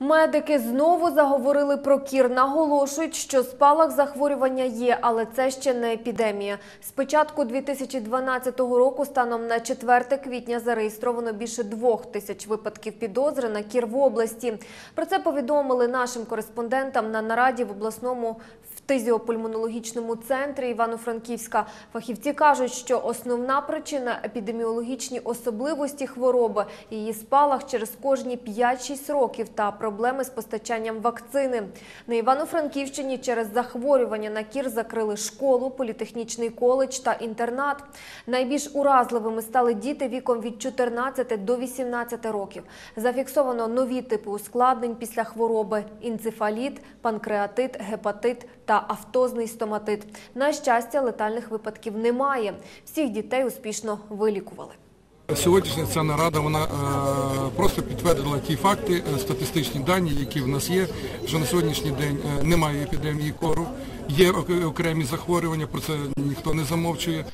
Медики знову заговорили про кір. Наголошують, що спалах захворювання є, але це ще не епідемія. З початку 2012 року станом на 4 квітня зареєстровано більше двох тисяч випадків підозри на кір в області. Про це повідомили нашим кореспондентам на нараді в обласному фтизіопульмонологічному центрі Івано-Франківська. Фахівці кажуть, що основна причина епідеміологічні особливості хвороби, її спалах через кожні 5-6 років та проблеми з постачанням вакцини. На Івано-Франківщині через захворювання на кір закрили школу, політехнічний коледж та інтернат. Найбільш уразливими стали діти віком від 14 до 18 років. Зафіксовано нові типи ускладнень після хвороби – інцефаліт, панкреатит, гепатит та автозний стоматит. На щастя, летальних випадків немає. Всіх дітей успішно вилікували. Сьогоднішня ця нарада вона е, просто підтвердила ті факти, е, статистичні дані, які в нас є. Що на сьогоднішній день е, немає епідемії кору, є окремі захворювання, про це ніхто не замовчує.